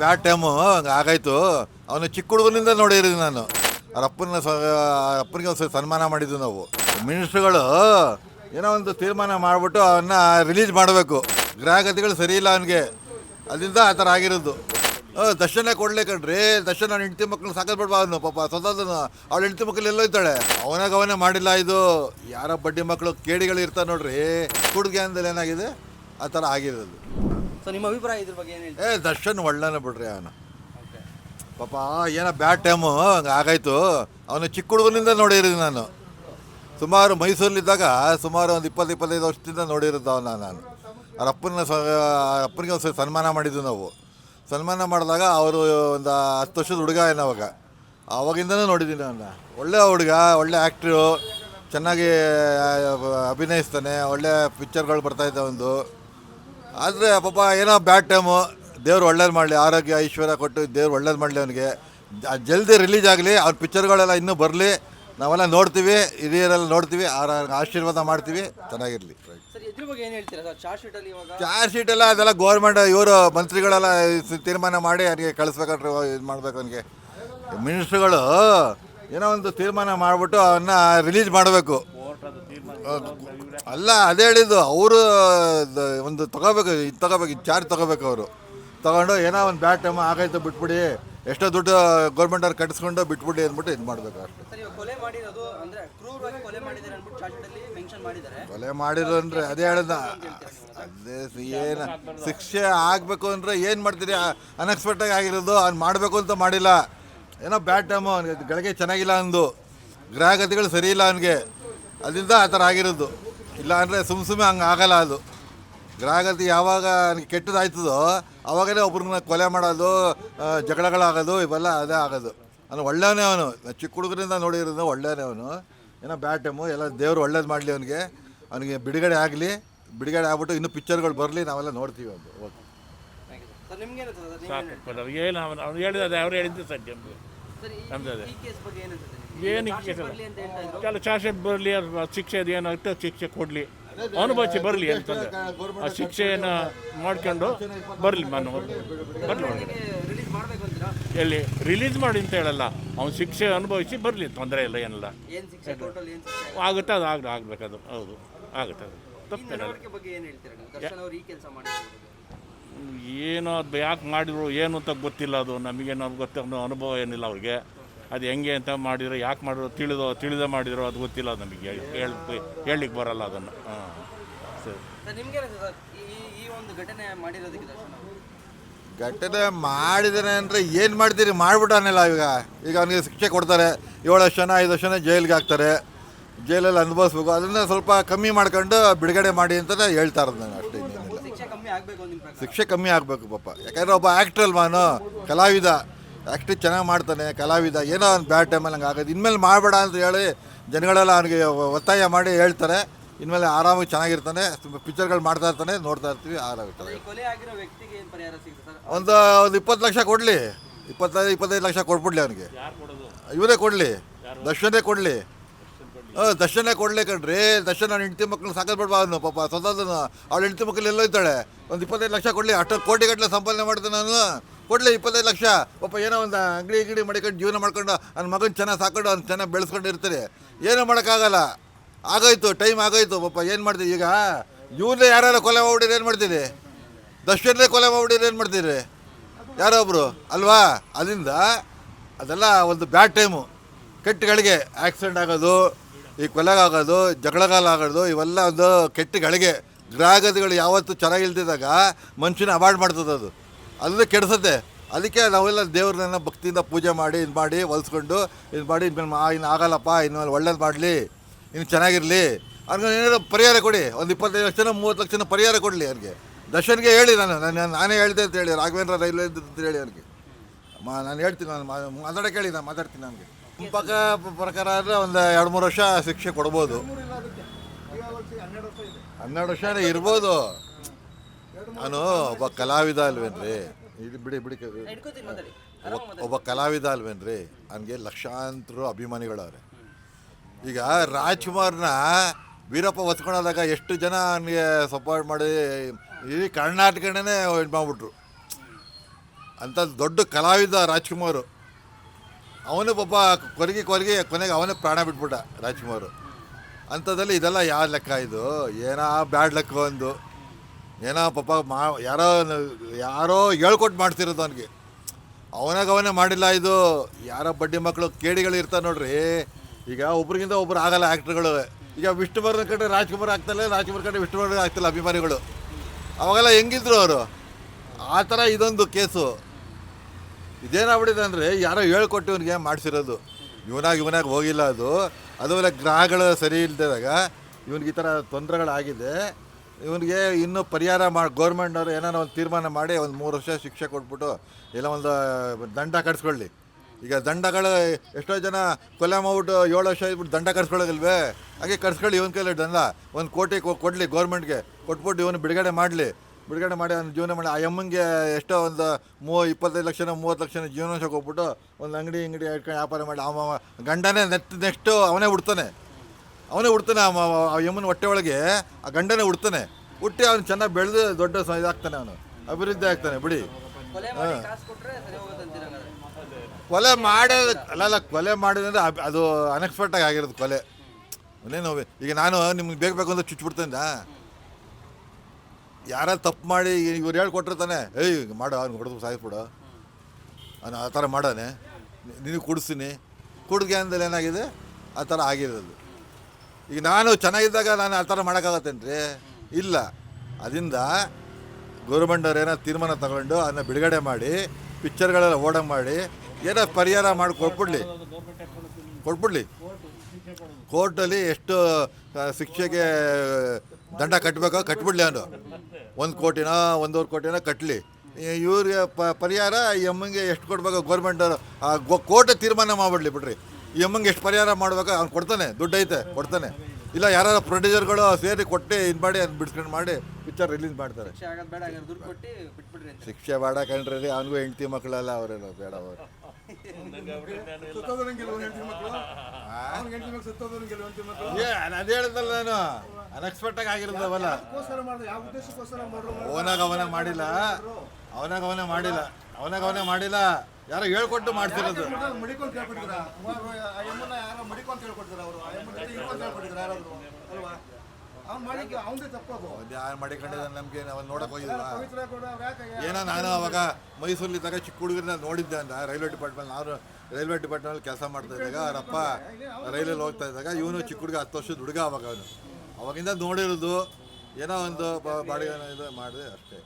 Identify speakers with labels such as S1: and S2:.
S1: ಬ್ಯಾಡ್ time ಆಗಾಯ್ತು. ಅವನು ಚಿಕ್ಕ ಹುಡುಗನಿಂದ ನೋಡಿರೋದು ನಾನು. ಅವ್ರ ಅಪ್ಪನ ಸ ಅಪ್ಪನಿಗೆ ಒಂದು ಸನ್ಮಾನ ಮಾಡಿದ್ದು ನಾವು. ಮಿನಿಸ್ಟ್ರುಗಳು ಏನೋ ಒಂದು ತೀರ್ಮಾನ ಮಾಡಿಬಿಟ್ಟು ಅವನ್ನ ರಿಲೀಸ್ ಮಾಡಬೇಕು. ಗ್ರಹಗತಿಗಳು ಸರಿ ಇಲ್ಲ ಅವನಿಗೆ. ಅಲ್ಲಿಂದ ಆ ಥರ ಆಗಿರೋದು. ದರ್ಶನ ಕೊಡಲೇ ಕಣ್ರಿ. ದರ್ಶನ ಅವ್ನ ಹೆಂಡತಿ ಮಕ್ಕಳು ಸಾಕದ್ ಬಿಡ್ಬಾ ಅವನು, ಪಾಪ ಸ್ವತಃ ಅವಳ ಹೆಂಡತಿ ಮಕ್ಕಳು ಎಲ್ಲೋ ಇದ್ದಾಳೆ. ಅವನಾಗ ಅವನೇ ಮಾಡಿಲ್ಲ ಇದು. ಯಾರ ಬಡ್ಡಿ ಮಕ್ಕಳು ಕೇಡಿಗಳು ಇರ್ತಾರೆ ನೋಡ್ರಿ. ಕುಡುಗೆ ಅಂದಲ್ಲಿ ಏನಾಗಿದೆ? ಆ ಥರ ಆಗಿರೋದು.
S2: ಸೊ ನಿಮ್ಮ ಅಭಿಪ್ರಾಯ ಇದ್ರ ಬಗ್ಗೆ ಏನು ಹೇಳ್ತೀರಾ?
S1: ಏ ದರ್ಶನ್ ಒಳ್ಳೆನ ಬಿಡ್ರಿ ಅವನು. ಪಾಪ ಏನೋ ಬ್ಯಾಡ್ ಟೈಮು ಹಂಗೆ ಆಗಾಯ್ತು. ಅವನು ಚಿಕ್ಕ ಹುಡುಗನಿಂದ ನೋಡಿರೋದು ನಾನು. ಸುಮಾರು ಮೈಸೂರಲ್ಲಿದ್ದಾಗ ಸುಮಾರು ಒಂದು ಇಪ್ಪತ್ತು ಇಪ್ಪತ್ತೈದು ವರ್ಷದಿಂದ ನೋಡಿರೋದು ಅವನ ನಾನು. ಅವ್ರ ಅಪ್ಪನ ಸ ಅಪ್ಪನಿಗೆ ಒಂದು ಸ್ವಲ್ಪ ಸನ್ಮಾನ ಮಾಡಿದ್ದು ನಾವು. ಸನ್ಮಾನ ಮಾಡಿದಾಗ ಅವರು ಒಂದು ಹತ್ತು ವರ್ಷದ ಹುಡುಗ ಏನು ಅವಾಗ. ಆವಾಗಿಂದನೂ ನೋಡಿದ್ದೀನಿ ಅವನ್ನ ಒಳ್ಳೆ ಹುಡುಗ ಒಳ್ಳೆ ಆ್ಯಕ್ಟ್ರು ಚೆನ್ನಾಗಿ ಅಭಿನಯಿಸ್ತಾನೆ ಒಳ್ಳೆ ಪಿಕ್ಚರ್ಗಳು ಬರ್ತಾಯಿದ್ದೆ ಒಂದು. ಆದರೆ ಪಾಪ ಏನೋ ಬ್ಯಾಡ್ ಟೈಮು ದೇವ್ರು ಒಳ್ಳೇದು ಮಾಡಲಿ ಆರೋಗ್ಯ ಐಶ್ವರ್ಯ ಕೊಟ್ಟು ದೇವ್ರು ಒಳ್ಳೇದು ಮಾಡಲಿ ಅವನಿಗೆ. ಜಲ್ದಿ ರಿಲೀಸ್ ಆಗಲಿ ಅವ್ರ ಪಿಕ್ಚರ್ಗಳೆಲ್ಲ ಇನ್ನೂ ಬರಲಿ. ನಾವೆಲ್ಲ ನೋಡ್ತೀವಿ ಹಿರಿಯರೆಲ್ಲ ನೋಡ್ತೀವಿ ಅವ್ರ ಆಶೀರ್ವಾದ ಮಾಡ್ತೀವಿ ಚೆನ್ನಾಗಿರಲಿ.
S2: ಚಾರ್ಜ್
S1: ಶೀಟ್ ಎಲ್ಲ ಅದೆಲ್ಲ ಗೌರ್ಮೆಂಟ್ ಇವರು ಮಂತ್ರಿಗಳೆಲ್ಲ ತೀರ್ಮಾನ ಮಾಡಿ ಅವನಿಗೆ ಕಳಿಸ್ಬೇಕಂದ್ರೆ ಇದು ಮಾಡ್ಬೇಕು ಅವನಿಗೆ. ಮಿನಿಸ್ಟ್ರುಗಳು ಏನೋ ಒಂದು ತೀರ್ಮಾನ ಮಾಡಿಬಿಟ್ಟು ಅವನ್ನ ರಿಲೀಸ್ ಮಾಡಬೇಕು. ಅಲ್ಲ ಅದೇ ಹೇಳಿದ್ದು ಅವರು ಒಂದು ತಗೋಬೇಕು ಇದು ತಗೋಬೇಕು ಇದು ಚಾರ್ಜ್ ತಗೋಬೇಕು ಅವರು. ತಗೊಂಡು ಏನೋ ಒಂದು ಬ್ಯಾಡ್ ಟೈಮ್ ಆಗೈತೆ ಬಿಟ್ಬಿಡಿ. ಎಷ್ಟೋ ದುಡ್ಡು ಗೌರ್ಮೆಂಟ್ ಅವ್ರು ಕಟ್ಟಿಸ್ಕೊಂಡು ಬಿಟ್ಬಿಡಿ ಅಂದ್ಬಿಟ್ಟು ಇದು ಮಾಡ್ಬೇಕು ಅಷ್ಟೇ.
S2: ಕೊಲೆ
S1: ಮಾಡಿರು ಅಂದ್ರೆ ಅದೇ ಹೇಳ್ದ. ಅದೇ ಏನು ಏನ ಶಿಕ್ಷೆ ಆಗಬೇಕು ಅಂದರೆ ಏನು ಮಾಡ್ತೀರಿ? ಅನ್ಎಕ್ಸ್ಪೆಕ್ಟಾಗಿ ಆಗಿರೋದು ಅವ್ನು ಮಾಡಬೇಕು ಅಂತ ಮಾಡಿಲ್ಲ. ಏನೋ ಬ್ಯಾಡ್ ಟೈಮು ಅವ್ನಿಗೆ ಗಳಿಗೆ ಚೆನ್ನಾಗಿಲ್ಲ ಅಂದು. ಗ್ರಾಹಕತೆಗಳು ಸರಿ ಇಲ್ಲ ಅವನಿಗೆ. ಅದರಿಂದ ಆ ಥರ ಆಗಿರೋದು. ಇಲ್ಲ ಅಂದರೆ ಸುಮ್ಮ ಸುಮ್ಮನೆ ಹಂಗೆ ಆಗಲ್ಲ ಅದು. ಗ್ರಾಹಕರು ಯಾವಾಗ ಅವ್ನಿಗೆ ಕೆಟ್ಟದಾಯ್ತದೋ ಅವಾಗಲೇ ಒಬ್ರನ್ನ ಕೊಲೆ ಮಾಡೋದು ಜಗಳಗಳಾಗೋದು ಇವೆಲ್ಲ ಅದೇ ಆಗೋದು. ಅಂದರೆ ಒಳ್ಳೆಯವನೇ ಅವನು. ಚಿಕ್ಕ ಹುಡುಗರಿಂದ ನೋಡಿರೋದು ಒಳ್ಳೆಯವನೇ ಅವನು. ಏನೋ ಬ್ಯಾಡ್ ಟೈಮು ಎಲ್ಲ ದೇವರು ಒಳ್ಳೇದು ಮಾಡಲಿ ಅವನಿಗೆ. ಅವನಿಗೆ ಬಿಡುಗಡೆ ಆಗಲಿ ಬಿಡುಗಡೆ ಆಗ್ಬಿಟ್ಟು ಇನ್ನೂ ಪಿಕ್ಚರ್ಗಳು ಬರಲಿ ನಾವೆಲ್ಲ ನೋಡ್ತೀವಿ ಅದು. ಓಕೆ.
S2: ಸರ್ ನಿಮ್ಗೆ
S3: ಹೇಳಿದ ಅವ್ರು ಹೇಳಿದ್ದು ಸತ್ಯ ನಮ್ದು.
S2: ಸರ್ ಈ-
S3: ನಮ್ದು ಅದೇ.
S2: ಈ ಕೇಸ್ ಬಗ್ಗೆ
S3: ಏನು
S2: ಚಾರ್ಜ್ ಬರಲಿ
S3: ಶಿಕ್ಷೆ ಅದು ಏನಾಗುತ್ತೆ ಶಿಕ್ಷೆ ಕೊಡಲಿ. ಅನುಭವಿಸಿ ಬರಲಿ ಅಂತಂದ್ರೆ ಆ ಶಿಕ್ಷೆಯನ್ನು ಮಾಡ್ಕೊಂಡು ಬರಲಿ ಮನ ಬರಲಿ.
S2: ರಿಲೀಸ್ ಮಾಡಬೇಕು ಅಂತೀರಾ?
S3: ಎಲ್ಲಿ? ರಿಲೀಸ್ ಮಾಡಿ ಅಂತ ಹೇಳಲ್ಲ. ಅವ್ನು ಶಿಕ್ಷೆ ಅನುಭವಿಸಿ ಬರಲಿ ತೊಂದರೆ ಇಲ್ಲ ಏನಿಲ್ಲ.
S2: ಏನು ಶಿಕ್ಷೆ ಟೋಟಲ್ ಏನು ಶಿಕ್ಷೆ
S3: ಆಗುತ್ತೆ ಅದು ಆಗ ಆಗ್ಬೇಕದು. ಹೌದು ಆಗುತ್ತೆ ಅದು. ತಪ್ಪೇನಲ್ಲ
S2: ಬಗ್ಗೆ ಏನು ಹೇಳ್ತೀರಾ ನೀವು? ದರ್ಶನ್ ಅವ್ರು ಈ ಕೆಲಸ ಮಾಡಿರೋದು.
S3: ಏನೋ ಅದು ಯಾಕೆ ಮಾಡಿದ್ರು ಏನು ಅಂತ ಗೊತ್ತಿಲ್ಲ ಅದು. ನಮಗೇನೋ ಗೊತ್ತ ಅನುಭವ ಏನಿಲ್ಲ ಅವ್ರಿಗೆ. ಅದು ಹೆಂಗೆ ಅಂತ ಮಾಡಿದ್ರು ಯಾಕೆ ಮಾಡಿದ್ರು ತಿಳಿದೋ ತಿಳಿದ ಮಾಡಿದ್ರು ಅದು ಗೊತ್ತಿಲ್ಲ ನಮಗೆ. ಹೇಳಿ ಹೇಳಲಿಕ್ಕೆ ಬರಲ್ಲ ಅದನ್ನು. ಹಾಂ. ಸರಿ.
S2: ಸರ್ ನಿಮ್ಗೆ ಸರ್? ಈ ಈ- ಈ ಒಂದು ಘಟನೆ
S1: ಮಾಡಿದರೆ ಮಾಡಿದಾನೆ ಅಂದರೆ ಏನು ಮಾಡ್ತೀರಿ? ಮಾಡ್ಬಿಟ್ಟಾನೆಲ್ಲ ಈಗ. ಈಗ ಅವನಿಗೆ ಶಿಕ್ಷೆ ಕೊಡ್ತಾರೆ. ಏಳು ವರ್ಷ ಐದು ವರ್ಷನ ಜೈಲಿಗೆ ಹಾಕ್ತಾರೆ. ಜೈಲಲ್ಲಿ ಅನುಭವಿಸ್ಬೇಕು. ಅದನ್ನು ಸ್ವಲ್ಪ ಕಮ್ಮಿ ಮಾಡ್ಕೊಂಡು ಬಿಡುಗಡೆ ಮಾಡಿ ಅಂತಲೇ ಹೇಳ್ತಾ ಇರೋದು ನಾನು ಅಷ್ಟೇ ಇನ್ನೇನಿಲ್ಲ.
S2: ಶಿಕ್ಷೆ ಕಮ್ಮಿ ಆಗಬೇಕು ನಿಮ್ಮ ಪ್ರಕಾರ?
S1: ಶಿಕ್ಷೆ ಕಮ್ಮಿ ಆಗಬೇಕು ಪಾಪ. ಯಾಕಂದ್ರೆ ಒಬ್ಬ ಆ್ಯಕ್ಟ್ರ್ ಮಾನು ಕಲಾವಿದ. ಆ್ಯಕ್ಟಿಂಗ್ ಚೆನ್ನಾಗಿ ಮಾಡ್ತಾನೆ ಕಲಾವಿದ ಏನೋ ಒಂದು ಬ್ಯಾಡ್ ಟೈಮಲ್ಲಿ ಹಂಗೆ ಆಗೋದು. ಇನ್ಮೇಲೆ ಮಾಡಬೇಡ ಅಂತ ಹೇಳಿ ಜನಗಳೆಲ್ಲ ಅವನಿಗೆ ಒತ್ತಾಯ ಮಾಡಿ ಹೇಳ್ತಾರೆ. ಇನ್ಮೇಲೆ ಆರಾಮಾಗಿ ಚೆನ್ನಾಗಿರ್ತಾನೆ ಪಿಕ್ಚರ್ಗಳು ಮಾಡ್ತಾ ಇರ್ತಾನೆ ನೋಡ್ತಾ ಇರ್ತೀವಿ ಆರಾಮಿರ್ತಾನೆ
S2: ಈ ಆಗಿರೋ ವ್ಯಕ್ತಿಗೆ ಏನು ಪರಿಹಾರ ಸಿಗುತ್ತೆ ಸರ್?
S1: ಒಂದು ಒಂದು ಇಪ್ಪತ್ತು ಲಕ್ಷ ಕೊಡಲಿ. ಇಪ್ಪತ್ತೈದು ಇಪ್ಪತ್ತೈದು ಲಕ್ಷ ಕೊಟ್ಬಿಡ್ಲಿ ಅವನಿಗೆ. ಇವರೇ ಕೊಡಲಿ. ದರ್ಶನೇ ಕೊಡಲಿ. ಹಾಂ ದರ್ಶನೇ ಕೊಡಲಿ ಕಣ್ರಿ. ದರ್ಶನ ಅವ್ನ ಹೆಂಡತಿ ಮಕ್ಕಳು ಸಾಕದ್ ಬಿಡ್ಬಾ ಅವನು ಪಾಪ ಸ್ವತಃ ಅವಳ ಹೆಂಡತಿ ಮಕ್ಕಳು ಎಲ್ಲೋ ಇದ್ದಾಳೆ. ಒಂದು ಇಪ್ಪತ್ತೈದು ಲಕ್ಷ ಕೊಡಲಿ. ಅಷ್ಟು ಕೋಟಿಗಟ್ಟಲೆ ಸಂಪಾದನೆ ಮಾಡ್ತಾನೆ ನಾನು. ಕೊಡಲಿ ಇಪ್ಪತ್ತೈದು ಲಕ್ಷ. ಒಬ್ಬ ಏನೋ ಒಂದು ಅಂಗಡಿ ಗಿಡಿ ಮಡಿಕೊಂಡು ಜೀವನ ಮಾಡ್ಕೊಂಡು ಅವ್ನ ಮಗನ ಚೆನ್ನಾಗಿ ಸಾಕೊಂಡು ಅವ್ನು ಚೆನ್ನಾಗಿ ಬೆಳೆಸ್ಕೊಂಡು ಇರ್ತಾರೆ. ಏನೂ ಮಾಡೋಕ್ಕಾಗಲ್ಲ. ಆಗೋಯ್ತು ಟೈಮ್ ಆಗೋಯ್ತು. ಪಾಪ ಏನು ಮಾಡ್ತೀವಿ ಈಗ? ಇವ್ರನ್ನೇ ಯಾರು ಕೊಲೆ ಮಾಡ್ಬಿಟ್ಟಿರಿ ಏನು ಮಾಡ್ತೀರಿ? ದರ್ಶನದೇ ಕೊಲೆ ಮಾಡ್ಬಿಟ್ಟಿರಿ ಏನು ಮಾಡ್ತೀರಿ? ಯಾರೋ ಒಬ್ಬರು ಅಲ್ವಾ? ಅಲ್ಲಿಂದ ಅದೆಲ್ಲ ಒಂದು ಬ್ಯಾಡ್ ಟೈಮು ಕೆಟ್ಟಗಳಿಗೆ ಆಕ್ಸಿಡೆಂಟ್ ಆಗೋದು, ಈ ಕೊಲೆಗಾಗೋದು ಜಗಳಗಾಲಾಗೋದು ಇವೆಲ್ಲ ಒಂದು ಕೆಟ್ಟಗಳಿಗೆ ಗ್ರಾಹಕತೆಗಳು ಯಾವತ್ತು ಚೆನ್ನಾಗಿಲ್ದಿದ್ದಾಗ ಮನುಷ್ಯನ ಅವಾಯ್ಡ್ ಮಾಡ್ತದೆ ಅದು ಅದರಿಂದ ಕೆಡಿಸುತ್ತೆ ಅದಕ್ಕೆ ನಾವೆಲ್ಲ ದೇವ್ರನ್ನ ಭಕ್ತಿಯಿಂದ ಪೂಜೆ ಮಾಡಿ, ಇದು ಮಾಡಿ, ಹೊಲಿಸ್ಕೊಂಡು, ಇದು ಮಾಡಿ ಇನ್ಮೇಲೆ ಇನ್ನು ಆಗಲ್ಲಪ್ಪ ಇನ್ನು ಒಳ್ಳೇದು ಮಾಡಲಿ ಇನ್ನು ಚೆನ್ನಾಗಿರಲಿ. ಅವ್ನಿಗೆ ಏನಾದ್ರು ಪರಿಹಾರ ಕೊಡಿ. ಒಂದು ಇಪ್ಪತ್ತೈದು ಲಕ್ಷ ಮೂವತ್ತು ಲಕ್ಷ ಪರಿಹಾರ ಕೊಡಲಿ ಅವ್ರಿಗೆ ದರ್ಶನ್ಗೆ ಹೇಳಿ ನಾನು ನಾನು, ನಾನೇ ಹೇಳಿದೆ ಅಂತ ಹೇಳಿ, ರಾಘವೇಂದ್ರ ರೈಲ್ವೆ ಅಂತ ಹೇಳಿ ಅವ್ರಿಗೆ ಮಾ, ನಾನು ಹೇಳ್ತೀನಿ, ನಾನು ಮಾತಾಡೋಕೆ ಹೇಳಿ, ನಾನು ಮಾತಾಡ್ತೀನಿ ನನಗೆ ಪಕ್ಕ ಪ್ರಕಾರ ಆದರೆ ಒಂದು ಎರಡು ಮೂರು ವರ್ಷ ಶಿಕ್ಷೆ ಕೊಡ್ಬೋದು. ಹನ್ನೆರಡು ವರ್ಷ ಇರ್ಬೋದು. ನಾನು ಒಬ್ಬ ಕಲಾವಿದ ಅಲ್ವೇನ್ರಿ? ಇದು ಬಿಡಿ ಬಿಡಿ. ಒಬ್ಬ ಒಬ್ಬ ಕಲಾವಿದ ಅಲ್ವೇನ್ರಿ? ನನಗೆ ಲಕ್ಷಾಂತರ ಅಭಿಮಾನಿಗಳವ್ರೆ. ಈಗ ರಾಜ್ಕುಮಾರ್ನ ವೀರಪ್ಪ ಹೊತ್ಕೊಂಡಾದಾಗ ಎಷ್ಟು ಜನ ಅವನಿಗೆ ಸಪೋರ್ಟ್ ಮಾಡಿ ಇಡೀ ಕರ್ನಾಟಕನೇ ಇದು ಮಾಡ್ಬಿಟ್ರು. ಅಂಥ ದೊಡ್ಡ ಕಲಾವಿದ ರಾಜ್ಕುಮಾರ್. ಅವನು ಪಾಪ ಕೊರಗಿ ಕೊರಗಿ ಕೊನೆಗೆ ಅವನೇ ಪ್ರಾಣ ಬಿಟ್ಬಿಟ್ಟ ರಾಜ್ಕುಮಾರ್. ಅಂಥದ್ದಲ್ಲಿ ಇದೆಲ್ಲ ಯಾವ ಲೆಕ್ಕ ಇದು? ಏನೋ ಬ್ಯಾಡ್ ಲೆಕ್ಕ ಒಂದು. ಏನೋ ಪಾಪ ಮಾ, ಯಾರೋ ಯಾರೋ ಹೇಳ್ಕೊಟ್ಟು ಮಾಡ್ತಿರೋದು ಅವನಿಗೆ. ಅವನಾಗ ಅವನೇ ಮಾಡಿಲ್ಲ ಇದು, ಯಾರೋ ಬಡ್ಡಿ ಮಕ್ಕಳು ಕೇಡಿಗಳು ಇರ್ತಾರೆ ನೋಡ್ರಿ. ಈಗ ಒಬ್ರಿಗಿಂತ ಒಬ್ರು ಆಗಲ್ಲ ಆ್ಯಕ್ಟ್ರುಗಳು ಈಗ ವಿಷ್ಣುವರ್ಧನ್ ಕಂಡ್ರೆ ರಾಜ್ಕುಮಾರ್ ಆಗ್ತಾಯಿಲ್ಲ ರಾಜ್ಕುಮಾರ್ ಕಡೆ ವಿಷ್ಣುವರ್ಧನ್ ಆಗ್ತಿಲ್ಲ ಅಭಿಮಾನಿಗಳು. ಅವಾಗೆಲ್ಲ ಹೆಂಗಿದ್ರು ಅವರು? ಆ ಥರ ಇದೊಂದು ಕೇಸು. ಇದೇನಾಗ್ಬಿಟ್ಟಿದೆ ಅಂದರೆ, ಯಾರೋ ಹೇಳ್ಕೊಟ್ಟು ಇವನಿಗೆ ಮಾಡಿಸಿರೋದು? ಇವನಾಗಿ ಇವನಾಗಿ ಹೋಗಿಲ್ಲ ಅದು. ಅದು ಗ್ರಹಗಳು ಸರಿ ಇಲ್ದಿದಾಗ ಇವನಿಗೆ ಈ ಥರ ತೊಂದರೆಗಳಾಗಿದೆ. ಇವನಿಗೆ ಇನ್ನೂ ಪರಿಹಾರ ಮಾಡಿ ಗೌರ್ಮೆಂಟ್ನವರು ಏನಾರು ಒಂದು ತೀರ್ಮಾನ ಮಾಡಿ ಒಂದು ಮೂರು ವರ್ಷ ಶಿಕ್ಷೆ ಕೊಟ್ಬಿಟ್ಟು ಇಲ್ಲ ಒಂದು ದಂಡ ಕಟ್ಸ್ಕೊಳ್ಳಿ. ಈಗ ದಂಡಗಳು ಎಷ್ಟೋ ಜನ ಕೊಲೆ ಮಾಡ್ಬಿಟ್ಟು ಏಳು ವರ್ಷ ಇದ್ಬಿಟ್ಟು ದಂಡ ಕಟ್ಸ್ಕೊಳ್ಳೋದಿಲ್ವೇ? ಹಾಗೆ ಕಟ್ಸ್ಕೊಳ್ಳಿ ಇವನ ಕೈಲಿ ದಂಡ. ಒಂದು ಕೋಟಿ ಕೊಡಲಿ ಗೌರ್ಮೆಂಟ್ಗೆ. ಕೊಟ್ಬಿಟ್ಟು ಇವನು ಬಿಡುಗಡೆ ಮಾಡಲಿ. ಬಿಡುಗಡೆ ಮಾಡಿ ಅವ್ನು ಜೀವನ ಮಾಡಿ ಆ ಅಮ್ಮಂಗೆ ಎಷ್ಟೋ ಒಂದು ಮೂವ ಇಪ್ಪತ್ತೈದು ಲಕ್ಷನ, ಮೂವತ್ತು ಲಕ್ಷನ ಜೀವನ ಹೋಗ್ಬಿಟ್ಟು ಒಂದು ಅಂಗಡಿ ಅಂಗಡಿ ಇಟ್ಕೊಂಡು ವ್ಯಾಪಾರ ಮಾಡಿ ಅವ ಗಂಡನೇ ನೆಟ್ ನೆಕ್ಸ್ಟು ಅವನೇ ಉಡ್ತಾನೆ ಅವನೇ ಹುಡ್ತಾನೆ ಆ ಯಮ್ಮನ ಹೊಟ್ಟೆ ಒಳಗೆ ಆ ಗಂಡನೇ ಹುಡ್ತಾನೆ. ಹುಟ್ಟಿ ಅವನು ಚೆನ್ನಾಗಿ ಬೆಳೆದು ದೊಡ್ಡ ಸ- ಇದಾಗ್ತಾನೆ ಅವನು. ಅಭಿವೃದ್ಧಿ ಆಗ್ತಾನೆ ಬಿಡಿ.
S2: ಹಂಗಾದ್ರೆ?
S1: ಕೊಲೆ ಮಾಡೋದು ಅಲ್ಲ ಅಲ್ಲ ಕೊಲೆ ಮಾಡಿದ್ರೆ ಅಬ್- ಅದು ಅನ್ಎಕ್ಸ್ಪೆಕ್ಟಾಗಿ ಆಗಿರೋದು ಕೊಲೆ. ಇನ್ನೇನು ಈಗ ನಾನು ನಿಮ್ಗೆ ಬೇಕು ಬೇಕು ಅಂತ ಚುಚ್ಚಿಬಿಡ್ತೇನೆ ಯಾರ ತಪ್ಪು ಮಾಡಿ ಇವ್ರು ಹೇಳ್ಕೊಟ್ಟಿರ್ತಾನೆ ಏಯ್ ಮಾಡು ಅವ್ನು ಹೊಡೆದು ಸಾಯಿಸ್ಬಿಡು. ಅವನು ಆ ಥರ ಮಾಡೋನೆ ನಿನಗೆ ಕುಡಿಸ್ತೀನಿ. ಕುಡ್ಗೆ ಅಂದಲ್ಲಿ ಏನಾಗಿದೆ? ಆ ಥರ ಆಗಿರೋದು. ಈಗ ನಾನು ಚೆನ್ನಾಗಿದ್ದಾಗ ನಾನು ಆ ಥರ ಮಾಡೋಕ್ಕಾಗತ್ತೇನ್ರಿ? ಇಲ್ಲ. ಅದರಿಂದ ಗೌರ್ಮೆಂಟ್ ಅವ್ರು ಏನೋ ತೀರ್ಮಾನ ತಗೊಂಡು ಅದನ್ನ ಬಿಡುಗಡೆ ಮಾಡಿ, ಪಿಕ್ಚರ್ಗಳೆಲ್ಲ ಓಡ ಮಾಡಿ, ಏನೋ ಪರಿಹಾರ ಮಾಡಿ ಕೊಟ್ಬಿಡ್ಲಿ. ಕೊಟ್ಬಿಡ್ಲಿ. ಕೋರ್ಟಲ್ಲಿ ಎಷ್ಟು ಶಿಕ್ಷೆಗೆ ದಂಡ ಕಟ್ಟಬೇಕೋ ಕಟ್ಬಿಡ್ಲಿ ಅವನು. ಒಂದು ಕೋಟಿನೋ, ಒಂದೂವರೆ ಕೋಟಿನೋ ಕಟ್ಟಲಿ ಇವ್ರಿಗೆ ಪರಿಹಾರ, ಈ ಅಮ್ಮಂಗೆ ಎಷ್ಟು ಕೊಡ್ಬೇಕು ಗೌರ್ಮೆಂಟ್ ಕೋರ್ಟ್ ತೀರ್ಮಾನ ಮಾಡ್ಬಿಡ್ಲಿ ಬಿಡ್ರಿ. ಈ ಅಮ್ಮಂಗೆ ಎಷ್ಟು ಪರಿಹಾರ ಮಾಡ್ಬೇಕು ಅವ್ನು ಕೊಡ್ತಾನೆ ದುಡ್ಡು ಐತೆ ಕೊಡ್ತಾನೆ. ಇಲ್ಲ ಯಾರು ಪ್ರೊಡ್ಯೂಸರ್ಗಳು ಸೇರಿ ಕೊಟ್ಟು ಇದು ಮಾಡಿ ಅದನ್ನ ಬಿಡ್ಸ್ಕೊಂಡು ಮಾಡಿ ಪಿಕ್ಚರ್ ರಿಲೀಸ್ ಮಾಡ್ತಾರೆ.
S2: ಶಿಕ್ಷೆ ಆಗೋದು ಬೇಡ ಹಂಗಾರೆ ದುಡ್ಡು ಕೊಟ್ಟು ಬಿಟ್ಬಿಡ್ರಿ ಅಂತ.
S1: ಶಿಕ್ಷೆ ಬೇಡ ಕಂಡ್ರಿ ಅವನಿಗೂ ಹೆಂಡತಿ ಮಕ್ಕಳೆಲ್ಲ ಅವರೇನು ಬೇಡ ಅವರು. ಅದು ಹೇಳಿದ್ನಲ್ಲ ನಾನು. ಅನ್ಎಕ್ಸ್ಪೆಕ್ಟಾಗಿ ಆಗಿರೋದವಲ್ಲ. ಓನಾಗ ಅವನ ಮಾಡಿಲ್ಲ. ಅವನಾಗ ಅವನೇ ಮಾಡಿಲ್ಲ. ಅವನಾಗ ಅವನೇ ಮಾಡಿಲ್ಲ. ಯಾರೋ ಹೇಳ್ಕೊಟ್ಟು ಮಾಡ್ತಿರೋದು.
S4: ನಮ್ಗೆ ಕೇಳ್ಕೊಟ್ಟಿದ್ರ ಯಾರೋ ಮಡಿಕೊಂಡ್ ಕೇಳ್ಕೊಟ್ಟಿದ್ರ ಅವರು? ಆ ಯಮ್ಮನ ಜೊತೆ ಇರ್ಕೊಂಡ್ ಕೇಳ್ಕೊಟ್ಟಿದ್ರ ಯಾರಾದ್ರು? ಅಲ್ವಾ? ಅವ್ನು ಮಾಡಿಕ್ಕೆ ಅವನದೇ ತಪ್ಪದು
S1: ಯಾರು ಮಾಡಿಕೊಂಡಿದ್ದ ನಮಗೆ ಅವ್ನು ನೋಡಕ್ ಹೋಗಿಲ್ಲ
S4: ಪವಿತ್ರ ಕೂಡ ಯಾಕೆ
S1: ಏನೋ ನಾನು ಅವಾಗ ಮೈಸೂರಲ್ಲಿ ತಗ ಚಿಕ್ಕ ಹುಡುಗರನ್ನ ನೋಡಿದ್ದೆ ಅಂತ. ರೈಲ್ವೆ ಡಿಪಾರ್ಟ್ಮೆಂಟ್ ನಾನು ರೈಲ್ವೆ ಡಿಪಾರ್ಟ್ಮೆಂಟ್ ಕೆಲಸ ಮಾಡ್ತಾ ಇದ್ದಾಗ ಅವರಪ್ಪ ರೈಲಲ್ಲಿ ಹೋಗ್ತಾ ಇದ್ದಾಗ ಇವನು ಚಿಕ್ಕ ಹುಡುಗ ಹತ್ತು ವರ್ಷದ ಹುಡುಗ ಅವಾಗ ಅವನು. ಅವಾಗಿಂದ ನೋಡಿರೋದು ಏನೋ ಒಂದು ಬಾಡಿಗೆ ಇದು ಮಾಡಿದೆ ಅಷ್ಟೇ.